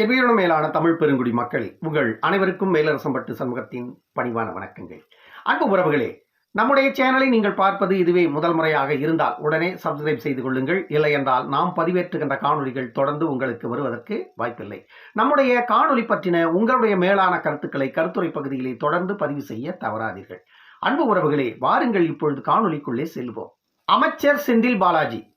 எவ்வியனும் மேலான தமிழ் பெருங்குடி மக்கள் உங்கள் அனைவருக்கும் மேலரசம்பட்டு சமூகத்தின் பணிவான வணக்கங்கள். அன்பு உறவுகளே நம்முடைய சேனலை நீங்கள் பார்ப்பது இதுவே முதல் முறையாக இருந்தால் உடனே சப்ஸ்கிரைப் செய்து கொள்ளுங்கள். இல்லை என்றால் நாம் பதிவேற்றுகின்ற காணொலிகள் தொடர்ந்து உங்களுக்கு வருவதற்கு வாய்ப்பில்லை. நம்முடைய காணொலி பற்றின உங்களுடைய மேலான கருத்துக்களை கருத்துரை பகுதியிலே தொடர்ந்து பதிவு செய்ய தவறாதீர்கள். அன்பு உறவுகளே வாருங்கள் இப்பொழுது காணொளிக்குள்ளே செல்வோம். அமைச்சர் செந்தில் பாலாஜி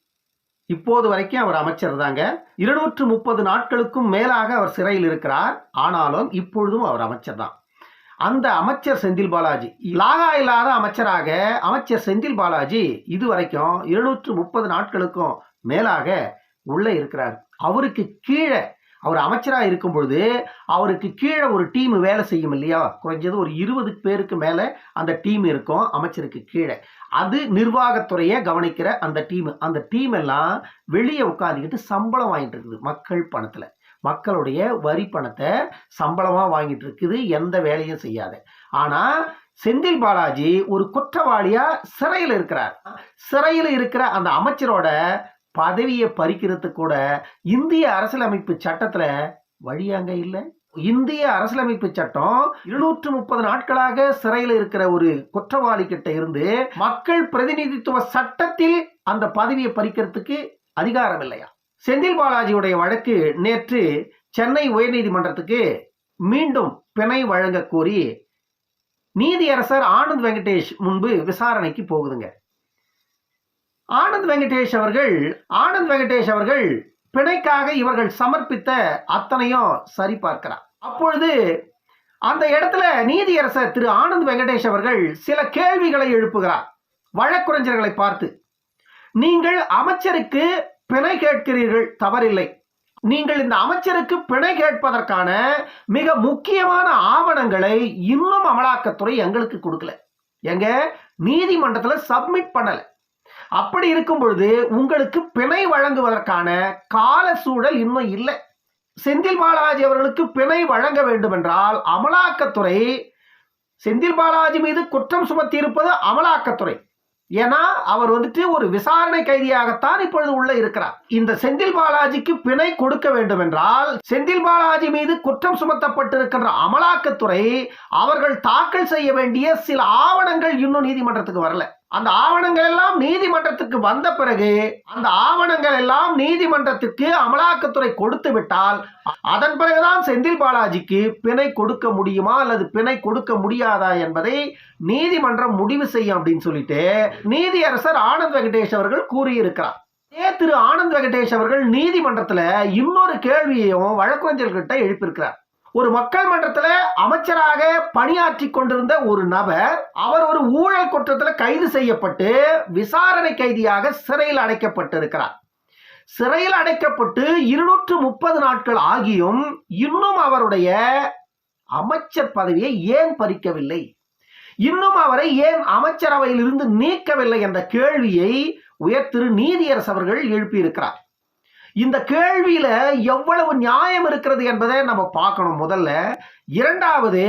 இப்போது வரைக்கும் அவர் அமைச்சர் தாங்க. இருநூற்று முப்பது நாட்களுக்கும் மேலாக அவர் சிறையில் இருக்கிறார். ஆனாலும் இப்பொழுதும் அவர் அமைச்சர் தான். அந்த அமைச்சர் செந்தில் பாலாஜி லாகா இல்லாத அமைச்சராக அமைச்சர் செந்தில் பாலாஜி இதுவரைக்கும் இருநூற்று முப்பது நாட்களுக்கும் மேலாக உள்ளே இருக்கிறார். அவருக்கு கீழே அவர் அமைச்சராக இருக்கும் பொழுது அவருக்கு கீழே ஒரு டீம் வேலை செய்யும் இல்லையா? குறைஞ்சது ஒரு இருபது பேருக்கு மேலே அந்த டீம் இருக்கும் அமைச்சருக்கு கீழே. அது நிர்வாகத்துறையை கவனிக்கிற அந்த டீம். அந்த டீம் எல்லாம் வெளியே உட்காந்துக்கிட்டு சம்பளம் வாங்கிட்டு இருக்குது மக்கள் பணத்தில். மக்களுடைய வரி பணத்தை சம்பளமாக வாங்கிட்டு இருக்குது எந்த வேலையும் செய்யாத. ஆனால் செந்தில் பாலாஜி ஒரு குற்றவாளியாக சிறையில் இருக்கிறார். சிறையில் இருக்கிற அந்த அமைச்சரோட பதவியை பறிக்கிறது கூட இந்திய அரசியலமைப்பு சட்டத்தில் வழியாங்க இல்லை. இந்திய அரசியலமைப்பு சட்டம் இருநூற்று முப்பது நாட்களாக சிறையில் இருக்கிற ஒரு குற்றவாளி கிட்ட இருந்து மக்கள் பிரதிநிதித்துவ சட்டத்தில் அந்த பதவியை பறிக்கிறதுக்கு அதிகாரம் இல்லையா? செந்தில் பாலாஜியுடைய வழக்கு நேற்று சென்னை உயர்நீதிமன்றத்துக்கு மீண்டும் பிணை வழங்க கோரி நீதியரசர் ஆனந்த் வெங்கடேஷ் முன்பு விசாரணைக்கு போகுதுங்க. ஆனந்த் வெங்கடேஷ் அவர்கள் ஆனந்த் வெங்கடேஷ் அவர்கள் பிணைக்காக இவர்கள் சமர்ப்பித்த அத்தனையும் சரி பார்க்கிறார் அப்பொழுது அந்த இடத்துல நீதியரசர் திரு ஆனந்த் வெங்கடேஷ் அவர்கள் சில கேள்விகளை எழுப்புகிறார். வழக்குரைஞர்களை பார்த்து நீங்கள் அமைச்சருக்கு பிணை கேட்கிறீர்கள் தவறில்லை. நீங்கள் இந்த அமைச்சருக்கு பிணை கேட்பதற்கான மிக முக்கியமான ஆவணங்களை இன்னும் அமலாக்கத்துறை எங்களுக்கு கொடுக்கல. எங்க? நீதிமன்றத்தில் சப்மிட் பண்ணலை. அப்படி இருக்கும் பொழுது உங்களுக்கு பிணை வழங்குவதற்கான கால சூழல் இன்னும் இல்லை. செந்தில் பாலாஜி அவர்களுக்கு பிணை வழங்க வேண்டும் என்றால் அமலாக்கத்துறை செந்தில் பாலாஜி மீது குற்றம் சுமத்தி இருப்பது அமலாக்கத்துறை. ஏன்னா அவர் வந்துட்டு ஒரு விசாரணை கைதியாகத்தான் இப்பொழுது உள்ள இருக்கிறார். இந்த செந்தில் பாலாஜிக்கு பிணை கொடுக்க வேண்டும் என்றால் செந்தில் பாலாஜி மீது குற்றம் சுமத்தப்பட்டிருக்கின்ற அமலாக்கத்துறை அவர்கள் தாக்கல் செய்ய வேண்டிய சில ஆவணங்கள் இன்னும் நீதிமன்றத்துக்கு வரல. அந்த ஆவணங்கள் எல்லாம் நீதிமன்றத்துக்கு வந்த பிறகு அந்த ஆவணங்கள் எல்லாம் நீதிமன்றத்திற்கு அமலாக்கத்துறை கொடுத்து விட்டால் அதன் பிறகுதான் செந்தில் பாலாஜிக்கு பிணை கொடுக்க முடியுமா அல்லது பிணை கொடுக்க முடியாதா என்பதை நீதிமன்றம் முடிவு செய்யும் அப்படின்னு சொல்லிட்டு நீதியரசர் ஆனந்த் வெங்கடேஷ் அவர்கள் கூறியிருக்கிறார். ஏ திரு ஆனந்த் வெங்கடேஷ் அவர்கள் நீதிமன்றத்தில் இன்னொரு கேள்வியையும் வழக்கறிஞர்கிட்ட எழுப்பியிருக்கிறார். ஒரு மக்கள் மன்றத்தில் அமைச்சராக பணியாற்றி கொண்டிருந்த ஒரு நபர் அவர் ஒரு ஊழல் குற்றத்தில் கைது செய்யப்பட்டு விசாரணை கைதியாக சிறையில் அடைக்கப்பட்டிருக்கிறார். சிறையில் அடைக்கப்பட்டு இருநூற்று முப்பது நாட்கள் ஆகியும் இன்னும் அவருடைய அமைச்சர் பதவியை ஏன் பறிக்கவில்லை? இன்னும் அவரை ஏன் அமைச்சரவையில் இருந்து நீக்கவில்லை என்ற கேள்வியை உயர் திரு நீதியரசு அவர்கள் எழுப்பியிருக்கிறார். இந்த கேள்வியில எவ்வளவு நியாயம் இருக்கிறது என்பதை நம்ம பார்க்கணும் முதல்ல. இரண்டாவது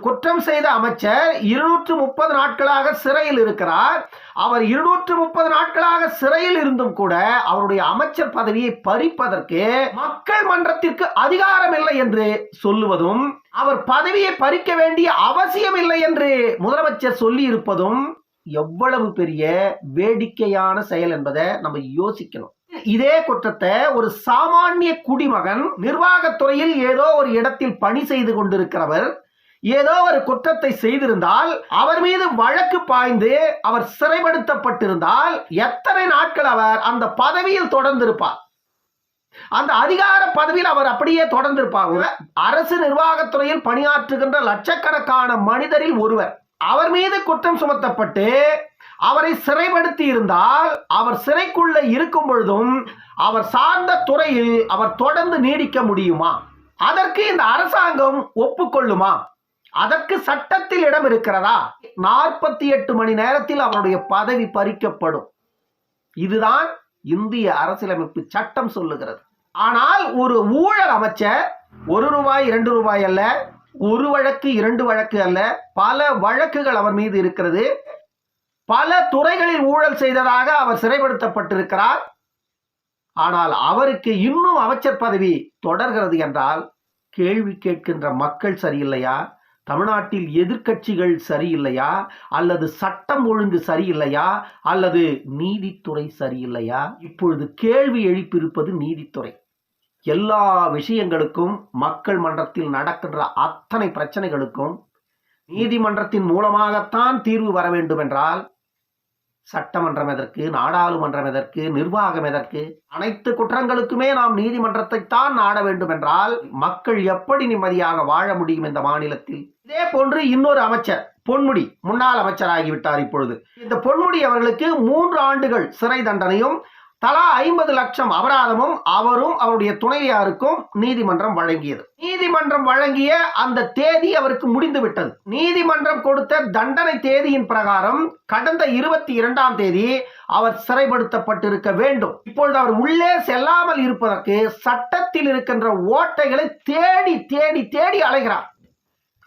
குற்றம் செய்த அமைச்சர் இருநூற்று முப்பது நாட்களாக சிறையில் இருக்கிறார். அவர் இருநூற்று முப்பது நாட்களாக சிறையில் இருந்தும் கூட அவருடைய அமைச்சர் பதவியை பறிப்பதற்கு மக்கள் மன்றத்திற்கு அதிகாரம் இல்லை என்று சொல்லுவதும் அவர் பதவியை பறிக்க வேண்டிய அவசியம் இல்லை என்று முதலமைச்சர் சொல்லி இருப்பதும் எவ்வளவு பெரிய வேடிக்கையான செயல் என்பதை நம்ம யோசிக்கணும். இதே குற்றத்தை ஒரு சாமானிய குடிமகன் நிர்வாகத்துறையில் ஏதோ ஒரு இடத்தில் பணி செய்து கொண்டிருக்கிறவர் ஏதோ ஒரு குற்றத்தை செய்திருந்தால் அவர் மீது வழக்கு பாய்ந்து அவர் சிறைப்படுத்தப்பட்டிருந்தால் எத்தனை நாட்கள் அவர் அந்த பதவியில் தொடர்ந்திருப்பார்? அந்த அதிகார பதவியில் அவர் அப்படியே தொடர்ந்திருப்பார். அரசு நிர்வாகத்துறையில் பணியாற்றுகின்ற லட்சக்கணக்கான மனிதரில் ஒருவர். அவர் மீது குற்றம் சுமத்தப்பட்டு அவரை சிறைப்படுத்தி இருந்தால் அவர் சிறைக்குள்ளே இருக்கும் பொழுதும் அவர் சார்ந்த துறையில் அவர் தொடர்ந்து நீடிக்க முடியுமா? அதற்கு இந்த அரசாங்கம் ஒப்புக்கொள்ளுமா? அதற்கு சட்டத்தில் இடம் இருக்கிறதா? நாற்பத்தி எட்டு மணி நேரத்தில் அவருடைய பதவி பறிக்கப்படும். இதுதான் இந்திய அரசியலமைப்பு சட்டம் சொல்லுகிறது. ஆனால் ஒரு ஊழல் அமைச்சர் ஒரு ரூபாய் இரண்டு ரூபாய் அல்ல ஒரு வழக்கு இரண்டு வழக்கு அல்ல பல வழக்குகள் அவர் மீது இருக்கிறது. பல துறைகளில் ஊழல் செய்ததாக அவர் சிறைப்படுத்தப்பட்டிருக்கிறார். ஆனால் அவருக்கு இன்னும் அமைச்சர் பதவி தொடர்கிறது என்றால் கேள்வி கேட்கின்ற மக்கள் சரியில்லையா? தமிழ்நாட்டில் எதிர்க்கட்சிகள் சரியில்லையா? அல்லது சட்டம் ஒழுங்கு சரியில்லையா? அல்லது நீதித்துறை சரியில்லையா? இப்பொழுது கேள்வி எழுப்பியிருப்பது நீதித்துறை. எல்லா விஷயங்களுக்கும் மக்கள் மன்றத்தில் நடக்கின்ற அத்தனை பிரச்சனைகளுக்கும் நீதிமன்றத்தின் மூலமாகத்தான் தீர்வு வர வேண்டும் என்றால் சட்டமன்றம் எதற்கு நாடாளுமன்றம் எதற்கு நிர்வாகம் எதற்கு? அனைத்து குற்றங்களுக்குமே நாம் நீதிமன்றத்தை தான் நாட வேண்டும் என்றால் மக்கள் எப்படி நிம்மதியாக வாழ முடியும் இந்த மாநிலத்தில்? இதே போன்று இன்னொரு அமைச்சர் பொன்முடி முன்னாள் அமைச்சராகிவிட்டார் இப்பொழுது. இந்த பொன்முடி அவர்களுக்கு மூன்று ஆண்டுகள் சிறை தண்டனையும் தலா ஐம்பது லட்சம் அபராதமும் அவரும் அவருடைய துணைவியாருக்கும் நீதிமன்றம் வழங்கியது. நீதிமன்றம் வழங்கிய அந்த தேதி அவருக்கு முடிந்துவிட்டது. நீதிமன்றம் கொடுத்த தண்டனை தேதியின் பிரகாரம் கடந்த இருபத்தி இரண்டாம் தேதி அவர் சிறைப்படுத்தப்பட்டிருக்க வேண்டும். இப்பொழுது அவர் உள்ளே செல்லாமல் இருப்பதற்கு சட்டத்தில் இருக்கின்ற ஓட்டைகளை தேடி தேடி தேடி அலைகிறார்.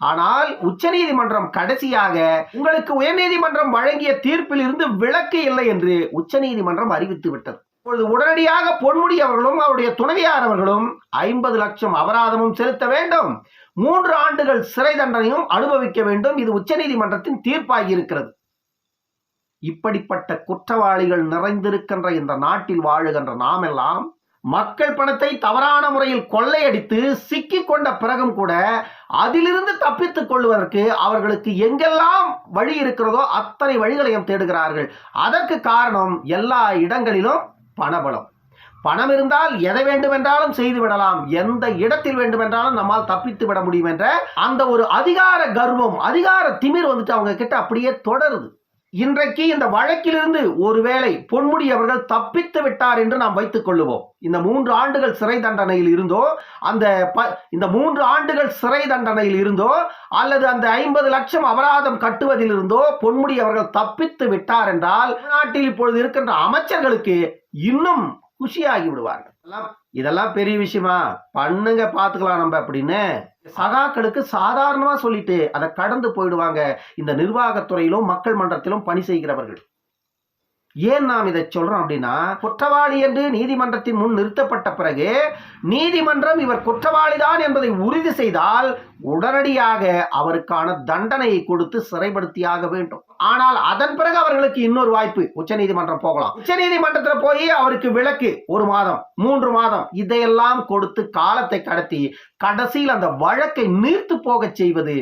ஆனால் உச்சநீதிமன்றம் கடைசியாக உங்களுக்கு உயர்நீதிமன்றம் வழங்கிய தீர்ப்பில் இருந்து விலக்கு இல்லை என்று உச்சநீதிமன்றம் அறிவித்து விட்டது. இப்பொழுது உடனடியாக பொன்முடி அவர்களும் அவருடைய துணைவியார் அவர்களும் ஐம்பது லட்சம் அபராதமும் செலுத்த வேண்டும். மூன்று ஆண்டுகள் சிறை தண்டனையும் அனுபவிக்க வேண்டும். இது உச்சநீதிமன்றத்தின் தீர்ப்பாகி இருக்கிறது. இப்படிப்பட்ட குற்றவாளிகள் நிறைந்திருக்கின்ற இந்த நாட்டில் வாழுகின்ற நாமெல்லாம் மக்கள் பணத்தை தவறான முறையில் கொள்ளையடித்து சிக்கி கொண்ட பிறகும் கூட அதிலிருந்து தப்பித்துக் கொள்வதற்கு அவர்களுக்கு எங்கெல்லாம் வழி இருக்கிறதோ அத்தனை வழிகளையும் தேடுகிறார்கள். அதற்கு காரணம் எல்லா இடங்களிலும் பணபலம். பணம் இருந்தால் எதை வேண்டுமென்றாலும் செய்து விடலாம். எந்த இடத்தில் வேண்டுமென்றாலும் நம்மால் தப்பித்து விட முடியும் என்ற அந்த ஒரு அதிகார கர்வம் அதிகார திமிர் வந்துட்டு அவங்க கிட்ட அப்படியே தொடருது. இன்றைக்கு இந்த வழக்கிலிருந்து ஒருவேளை பொன்முடி அவர்கள் தப்பித்து விட்டார் என்று நாம் வைத்துக் கொள்ளுவோம். இந்த மூன்று ஆண்டுகள் சிறை தண்டனையில் இருந்தோ அந்த ப- இந்த மூன்று ஆண்டுகள் சிறை தண்டனையில் இருந்தோ அல்லது அந்த ஐம்பது லட்சம் அபராதம் கட்டுவதில் இருந்தோ பொன்முடி அவர்கள் தப்பித்து விட்டார் என்றால் நாட்டில் இப்பொழுது இருக்கின்ற அமைச்சர்களுக்கு இன்னும் குஷியாகி விடுவார்கள் இதெல்லாம் பெரிய விஷயமா? பண்ணுங்க பார்த்துக்கலாம் நம்ம அப்படின்னு சகாக்களுக்கு சாதாரணமாக சொல்லிட்டு அதை கடந்து போயிடுவாங்க. இந்த நிர்வாகத்துறையிலும் மக்கள் மன்றத்திலும் பணி செய்கிறவர்கள். ஏன் நாம் இதை சொல்றோம் அப்படின்னா குற்றவாளி என்று நீதிமன்றத்தின் முன் நிறுத்தப்பட்ட பிறகு நீதிமன்றம் இவர் குற்றவாளிதான் என்பதை உறுதி செய்தால் உடனடியாக அவருக்கான தண்டனையை கொடுத்து சிறைப்படுத்தியாக வேண்டும். ஆனால் அதன் பிறகு அவர்களுக்கு இன்னொரு வாய்ப்பு. உச்சநீதிமன்றம் போகலாம். உச்சநீதிமன்றத்தில் போய் அவருக்கு விலக்கு ஒரு மாதம் மூன்று மாதம் இதையெல்லாம் கொடுத்து காலத்தை கடத்தி கடைசியில் அந்த வழக்கை நீர்த்து போகச் செய்வது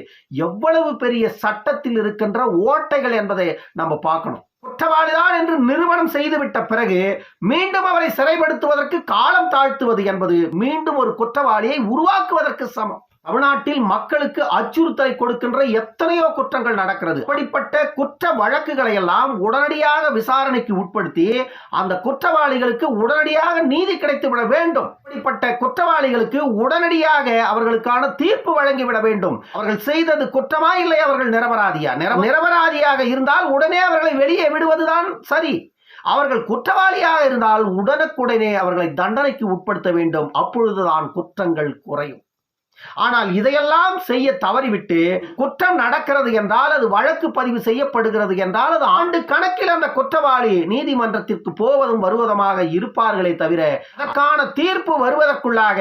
எவ்வளவு பெரிய சட்டத்தில் இருக்கின்ற ஓட்டைகள் என்பதை நம்ம பார்க்கணும். குற்றவாளிதான் என்று நிறுவனம் செய்துவிட்ட பிறகு மீண்டும் அவரை சிறைப்படுத்துவதற்கு காலம் தாழ்த்துவது என்பது மீண்டும் ஒரு குற்றவாளியை உருவாக்குவதற்கு சமம். தமிழ்நாட்டில் மக்களுக்கு அச்சுறுத்தலை கொடுக்கின்ற எத்தனையோ குற்றங்கள் நடக்கிறது. அப்படிப்பட்ட குற்ற வழக்குகளை எல்லாம் உடனடியாக விசாரணைக்கு உட்படுத்தி அந்த குற்றவாளிகளுக்கு உடனடியாக நீதி கிடைத்துவிட வேண்டும். அப்படிப்பட்ட குற்றவாளிகளுக்கு உடனடியாக அவர்களுக்கான தீர்ப்பு வழங்கிவிட வேண்டும். அவர்கள் செய்தது குற்றமா இல்லை அவர்கள் நிரபராதியா? நிரபராதியாக இருந்தால் உடனே அவர்களை வெளியே விடுவதுதான் சரி. அவர்கள் குற்றவாளியாக இருந்தால் உடனுக்குடனே அவர்களை தண்டனைக்கு உட்படுத்த வேண்டும். அப்பொழுதுதான் குற்றங்கள் குறையும். ஆனால் இதையெல்லாம் செய்ய தவறிவிட்டு குற்றம் நடக்கிறது என்றால் அது வழக்கு பதிவு செய்யப்படுகிறது என்றால் அது ஆண்டு கணக்கில் அந்த குற்றவாளி நீதிமன்றத்திற்கு போவதும் வருவதுமாக இருப்பார்களே தவிர அதற்கான தீர்ப்பு வருவதற்குள்ளாக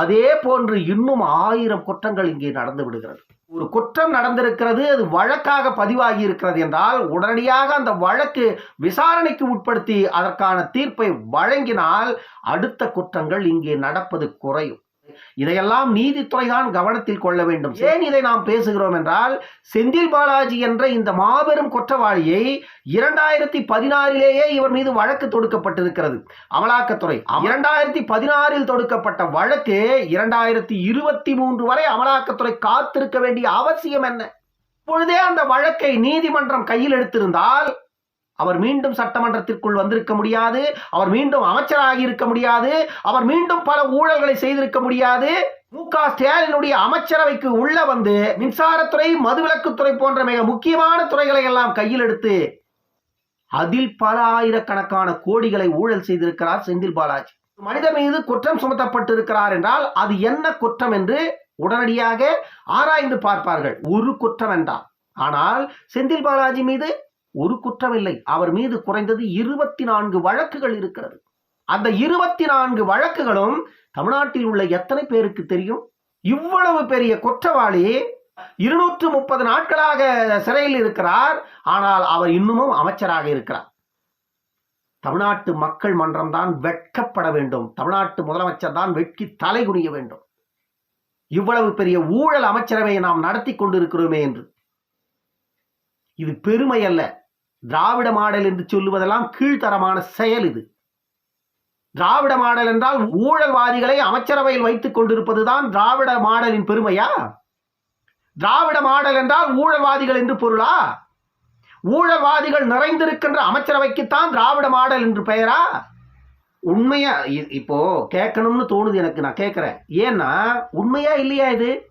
அதே போன்று இன்னும் ஆயிரம் குற்றங்கள் இங்கே நடந்து விடுகிறது. ஒரு குற்றம் நடந்திருக்கிறது அது வழக்காக பதிவாகி இருக்கிறது என்றால் உடனடியாக அந்த வழக்கு விசாரணைக்கு உட்படுத்தி அதற்கான தீர்ப்பை வழங்கினால் அடுத்த குற்றங்கள் இங்கே நடப்பது குறையும். இதையெல்லாம் நீதித்துறை தான் கவனத்தில் கொள்ள வேண்டும். ஏன் இதை நாம் பேசுகிறோம் என்றால் செந்தில் பாலாஜி என்ற இந்த மாபெரும் குற்றவாளியை இரண்டாயிரத்தி பதினாறிலேயே இவர் மீது வழக்கு தொடுக்கப்பட்டிருக்கிறது. அமலாக்கத்துறை. இரண்டாயிரத்தி பதினாறில் தொடுக்கப்பட்ட வழக்கு இரண்டாயிரத்தி இருபத்தி மூன்று வரை அமலாக்கத்துறை காத்திருக்க வேண்டிய அவசியம் என்ன? இப்பொழுதே அந்த வழக்கை நீதிமன்றம் கையில் எடுத்திருந்தால் அவர் மீண்டும் சட்டமன்றத்திற்குள் வந்திருக்க முடியாது. அவர் மீண்டும் அமைச்சராகி இருக்க முடியாது. அவர் மீண்டும் பல ஊழல்களை செய்திருக்க முடியாது. மு க ஸ்டாலினுடைய அமைச்சரவைக்கு உள்ள வந்து மின்சாரத்துறை மதுவிலக்குத்துறை போன்ற மிக முக்கியமான துறைகளை எல்லாம் கையில் எடுத்து அதில் பல ஆயிரக்கணக்கான கோடிகளை ஊழல் செய்திருக்கிறார் செந்தில் பாலாஜி. மனிதர் மீது குற்றம் சுமத்தப்பட்டிருக்கிறார் என்றால் அது என்ன குற்றம் என்று உடனடியாக ஆராய்ந்து பார்ப்பார்கள். ஒரு குற்றம் என்றால். ஆனால் செந்தில் பாலாஜி மீது ஒரு குற்றமில்லை. அவர் மீது குறைந்தது இருபத்தி நான்கு வழக்குகள் இருக்கிறது. அந்த இருபத்தி நான்கு வழக்குகளும் தமிழ்நாட்டில் உள்ள எத்தனை பேருக்கு தெரியும்? இவ்வளவு பெரிய குற்றவாளி இருநூற்று முப்பது நாட்களாக சிறையில் இருக்கிறார். ஆனால் அவர் இன்னமும் அமைச்சராக இருக்கிறார். தமிழ்நாட்டு மக்கள் மன்றம் தான் வெட்கப்பட வேண்டும். தமிழ்நாட்டு முதலமைச்சர் தான் வெட்கி தலை குனிய வேண்டும். இவ்வளவு பெரிய ஊழல் அமைச்சரவையை நாம் நடத்தி கொண்டிருக்கிறோமே என்று. இது பெருமை அல்ல. திராவிட மாடல் என்று சொல்லுவதெல்லாம் கீழ்த்தரமான செயல் இது. திராவிட மாடல் என்றால் ஊழல்வாதிகளை அமைச்சரவையில் வைத்துக் கொண்டிருப்பதுதான் திராவிட மாடலின் பெருமையா? திராவிட மாடல் என்றால் ஊழல்வாதிகள் என்று பொருளா? ஊழல்வாதிகள் நிறைந்திருக்கின்ற அமைச்சரவைக்குத்தான் திராவிட மாடல் என்று பெயரா? உண்மையா இப்போ கேட்கணும்னு தோணுது எனக்கு நான் கேட்குறேன். ஏன்னா உண்மையா இல்லையா இது?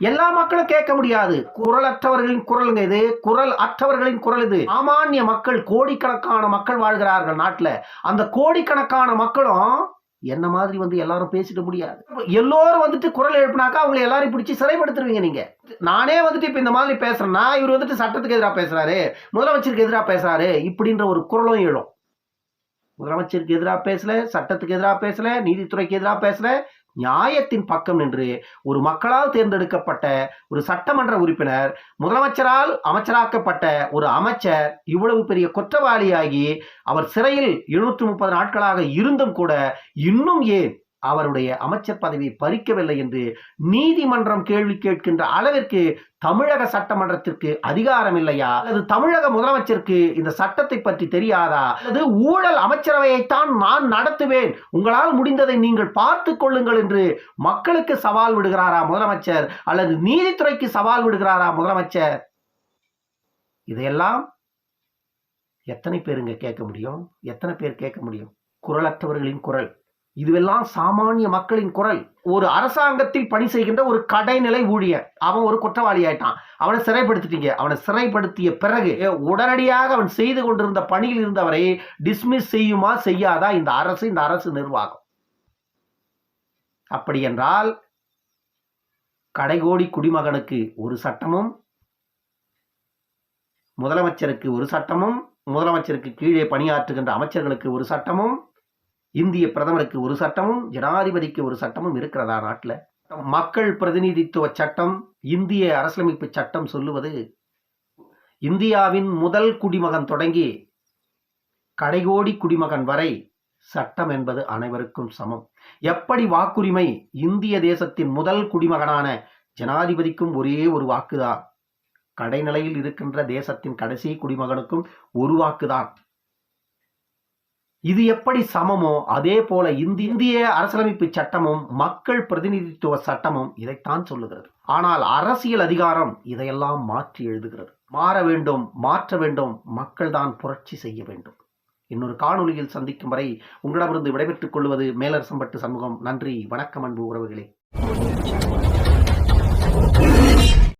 எல்லா மக்களும் கேட்க முடியாது. குரலற்றவர்களின் குரலுங்க இது. குரல் அற்றவர்களின் குரல் இது. சாமானிய மக்கள் கோடிக்கணக்கான மக்கள் வாழ்கிறார்கள் நாட்டில். அந்த கோடிக்கணக்கான மக்களும் என்ன மாதிரி வந்து எல்லாரும் பேசிட முடியாது. எல்லோரும் வந்துட்டு குரல் எழுப்பினாக்கா அவங்களை எல்லாரும் பிடிச்சி சிறைப்படுத்துருவீங்க நீங்க. நானே வந்துட்டு இப்ப இந்த மாதிரி பேசுறேன்னா இவர் வந்துட்டு சட்டத்துக்கு எதிராக பேசுறாரு. முதலமைச்சருக்கு எதிராக பேசுறாரு. இப்படின்ற ஒரு குரலும் எழும். முதலமைச்சருக்கு எதிராக பேசல சட்டத்துக்கு எதிராக பேசல நீதித்துறைக்கு எதிராக பேசல நியாயத்தின் பக்கம் நின்று ஒரு மக்களால் தேர்ந்தெடுக்கப்பட்ட ஒரு சட்டமன்ற உறுப்பினர் முதலமைச்சரால் அமைச்சராக்கப்பட்ட ஒரு அமைச்சர் இவ்வளவு பெரிய குற்றவாளியாகி அவர் சிறையில் எழுநூற்று முப்பது நாட்களாக இருந்தும் கூட இன்னும் ஏன் அவருடைய அமைச்சர் பதவியை பறிக்கவில்லை என்று நீதிமன்றம் கேள்வி கேட்கின்ற அளவிற்கு தமிழக சட்டமன்றத்திற்கு அதிகாரம் இல்லையா அல்லது தமிழக முதலமைச்சருக்கு இந்த சட்டத்தை பற்றி தெரியாதா? அல்லது ஊழல் அமைச்சரவையைத்தான் நான் நடத்துவேன். உங்களால் முடிந்ததை நீங்கள் பார்த்து கொள்ளுங்கள் என்று மக்களுக்கு சவால் விடுகிறாரா முதலமைச்சர்? அல்லது நீதித்துறைக்கு சவால் விடுகிறாரா முதலமைச்சர்? இதையெல்லாம் எத்தனை பேருங்க கேட்க முடியும்? எத்தனை பேர் கேட்க முடியும்? குரலற்றவர்களின் குரல். இதுவெல்லாம் சாமானிய மக்களின் குரல். ஒரு அரசாங்கத்தில் பணி செய்கின்ற ஒரு கடைநிலை ஊழியர் அவன் ஒரு குற்றவாளி ஆயிட்டான். அவனை சிறைப்படுத்திட்டீங்க. அவனை சிறைப்படுத்திய பிறகு உடனடியாக அவன் செய்து கொண்டிருந்த பணியில் இருந்தவரை டிஸ்மிஸ் செய்யுமா செய்யாதா? இந்த அரசு இந்த அரசு நிர்வாகம். அப்படி என்றால் கடைகோடி குடிமகனுக்கு ஒரு சட்டமும் முதலமைச்சருக்கு ஒரு சட்டமும் முதலமைச்சருக்கு கீழே பணியாற்றுகின்ற அமைச்சர்களுக்கு ஒரு சட்டமும் இந்திய பிரதமருக்கு ஒரு சட்டமும் ஜனாதிபதிக்கு ஒரு சட்டமும் இருக்கிறதா நாட்டில்? மக்கள் பிரதிநிதித்துவ சட்டம் இந்திய அரசியலமைப்பு சட்டம் சொல்லுவது இந்தியாவின் முதல் குடிமகன் தொடங்கி கடைகோடி குடிமகன் வரை சட்டம் என்பது அனைவருக்கும் சமம். எப்படி வாக்குரிமை இந்திய தேசத்தின் முதல் குடிமகனான ஜனாதிபதிக்கும் ஒரே ஒரு வாக்குதான். கடைநிலையில் இருக்கின்ற தேசத்தின் கடைசி குடிமகனுக்கும் ஒரு வாக்குதான். இது எப்படி சமமோ அதே போல இந்திய அரசியலமைப்பு சட்டமும் மக்கள் பிரதிநிதித்துவ சட்டமும் இதைத்தான் சொல்லுகிறது. ஆனால் அரசியல் அதிகாரம் இதையெல்லாம் மாற்றி எழுதுகிறது. மாற வேண்டும் மாற்ற வேண்டும் மக்கள் தான் புரட்சி செய்ய வேண்டும். இன்னொரு காணொலியில் சந்திக்கும் வரை உங்களிடமிருந்து விடைபெற்றுக் கொள்வது மேலரசம்பட்டு சமூகம் நன்றி வணக்கம் அன்பு உறவுகளே.